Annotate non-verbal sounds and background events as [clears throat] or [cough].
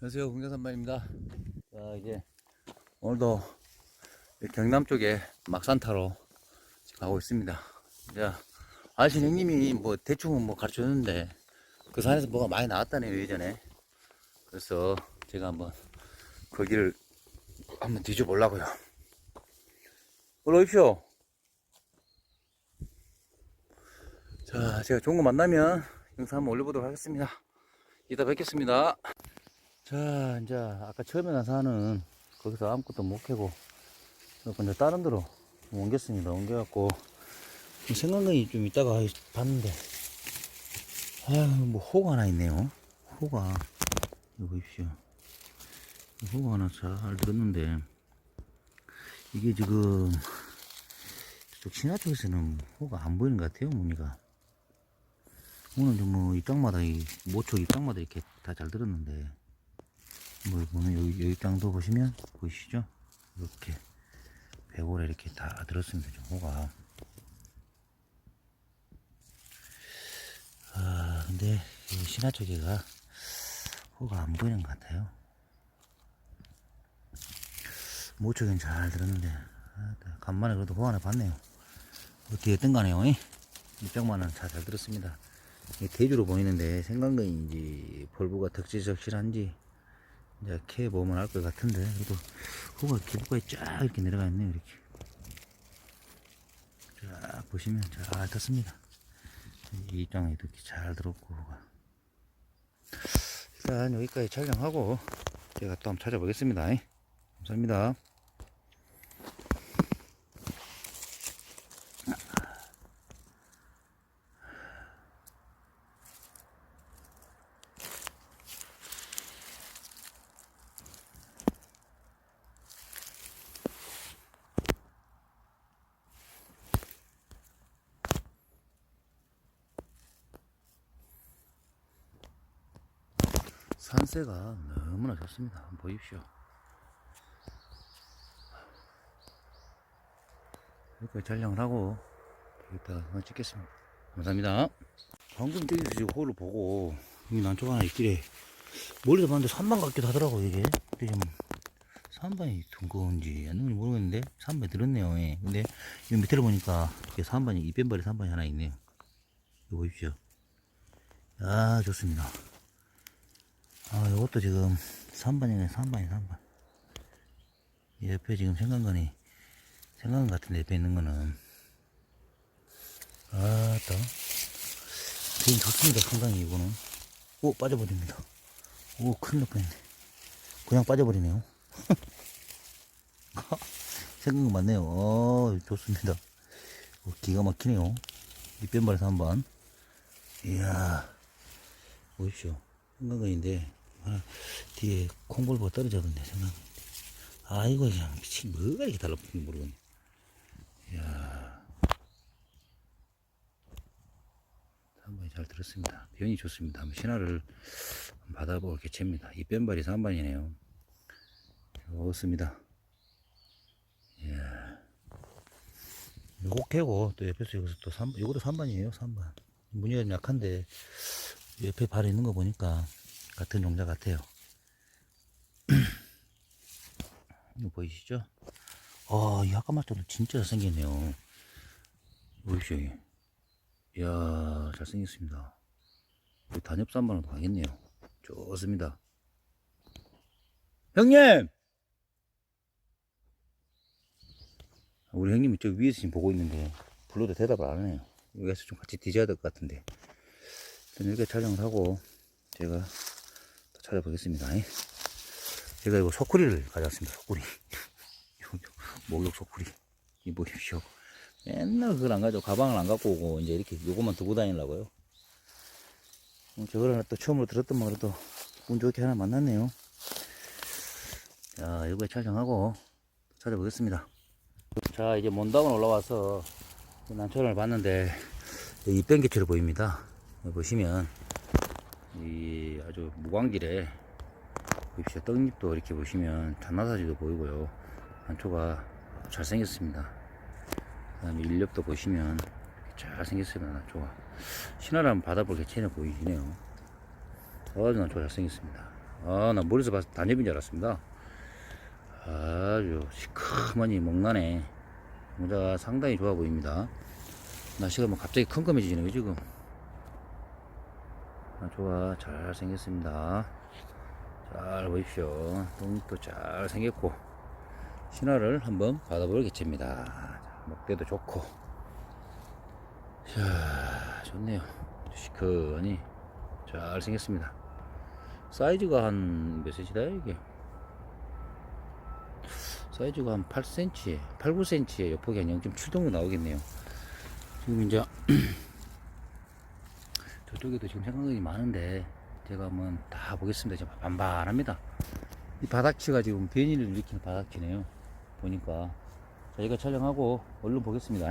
안녕하세요 공장산만입니다. 자 이제 오늘도 경남 쪽에 막산타로 가고 있습니다. 자 아저씨 형님이 뭐 대충은 뭐 가르쳐줬는데 그 산에서 뭐가 많이 나왔다네요 예전에. 그래서 제가 한번 거기를 한번 뒤져보려고요. 올라오십시오. 자 제가 좋은 거 만나면 영상 한번 올려보도록 하겠습니다. 이따 뵙겠습니다 자, 이제 아까 처음에 난 산은 거기서 아무것도 못 캐고 그래서 이제 다른 데로 옮겼습니다. 옮겨갖고 생강근이 좀 있다가 봤는데 아유 뭐 호가 하나 있네요. 호가 이거 보십시오. 호가 하나 잘 들었는데 이게 지금 저쪽 신화 쪽에서는 호가 안 보이는 것 같아요. 무늬가 오늘 좀뭐 입장마다 이 모쪽 입장마다 이렇게 다 잘 들었는데 뭐 보면 여기 여기 땅도 보시면 보이시죠? 이렇게 배골에 이렇게 다 들었습니다. 좀 호가. 아 근데 이 신화 쪽에가 호가 안 보이는 것 같아요. 모쪽엔 잘 들었는데 아, 간만에 그래도 호 하나 봤네요. 어떻게 했던 가네요. 입장만은 잘, 잘 들었습니다. 대주로 보이는데 생강근인지 벌부가 덕지적실한지 이제 캐 보면 알 것 같은데 그래도 호가 기부까지 쫙 이렇게 내려가 있네요 이렇게. 쫙 보시면 잘 떴습니다. 이 입장에 이렇게 잘 들었고 호가 일단 여기까지 촬영하고 제가 또 한번 찾아보겠습니다. 감사합니다 산세가 너무나 좋습니다. 한번 보십시오. 여기까지 촬영을 하고 여기다가 한번 찍겠습니다. 감사합니다. 방금 저기서 지금 호를 보고 여기 난쪽 하나 있길래 멀리서 봤는데 산반 같기도 하더라고 이게. 산반이 둥거운지 안 둥거운지 모르겠는데 산반이 들었네요 예. 근데 이 밑에를 보니까 이게 산반이 이변발이 산반이 하나 있네요. 이거 보십시오. 아 좋습니다 아, 요것도 지금 3반이네, 3반이 3반. 옆에 지금 생강근이, 생강근 같은데 옆에 있는 거는, 아, 또. 지금 좋습니다, 상당히 이거는. 오, 빠져버립니다. 오, 큰일 날 뻔했네. 그냥 빠져버리네요. [laughs] 생강근 맞네요. 어, 좋습니다. 오, 기가 막히네요. 이변발에서 한 번. 이야, 보십시오. 생강근인데, 하나 뒤에 콩볼보가 떨어졌는데 생각. 아이고 그냥 미친 뭐가 이렇게 달라붙는지 모르겠네. 이야. 한번이 잘 들었습니다. 변이 좋습니다. 한번 신화를 받아볼 개체입니다. 이 뺀발이 3반이네요. 좋습니다. 이야. 요거 캐고 또 옆에서 여기서 또 3번, 요것도 3반이에요. 3반. 무늬가 좀 약한데 옆에 발에 있는 거 보니까 같은 종자 같아요. [clears throat] 이거 보이시죠? 아, 이 아까말처럼 진짜 잘생겼네요. 보십시오. 이야, 잘생겼습니다. 이 단엽 3번으로 가겠네요. 좋습니다. 형님! 우리 형님이 저 위에서 지금 보고 있는데, 불러도 대답을 안 하네요. 여기서 좀 같이 뒤져야 될 것 같은데. 일단 이렇게 촬영을 하고, 제가 찾아보겠습니다. 제가 이거 소쿠리를 가져왔습니다. 소쿠리. [laughs] 목욕 소쿠리. 이 보십시오. 맨날 그걸 안 가지고 가방을 안 갖고 오고 이제 이렇게 요것만 두고 다니려고요. 음, 저걸 하나 또 처음으로 들었더만 그래도 운 좋게 하나 만났네요. 자, 이거에 촬영하고 찾아보겠습니다. 자, 이제 몬당원 올라와서 난초를 봤는데 이뺑개체로 보입니다. 여기 보시면 이 아주 무광질에 보십시오. 떡잎도 이렇게 보시면 잔나사지도 보이고요. 난초가 잘생겼습니다. 그 다음에 인력도 보시면 잘생겼습니다. 신화를 한번 받아볼 개체는 보이시네요. 아주 난초가 잘생겼습니다. 아, 나 멀리서 봐서 단엽인 줄 알았습니다. 아주 시커머니 먹나네. 모자가 상당히 좋아 보입니다. 날씨가 뭐 갑자기 컴컴해지네요, 지금. 아, 좋아. 잘 생겼습니다. 잘 보십시오. 똥도 잘 생겼고. 신화를 한번 받아볼 개체입니다. 자, 먹대도 좋고. 자, 좋네요. 시커니 잘 생겼습니다. 사이즈가 한 몇 cm다 이게? 사이즈가 한 8cm, 8, 9cm에 여폭이 한 0.7 정도 나오겠네요. 지금 이제 [clears throat] 저쪽에도 지금 생각이 많은데 제가 한번 다 보겠습니다. 지금 반반합니다. 이 바닥치가 지금 변이를 일으키는 바닥치네요. 보니까 저희가 촬영하고 얼른 보겠습니다.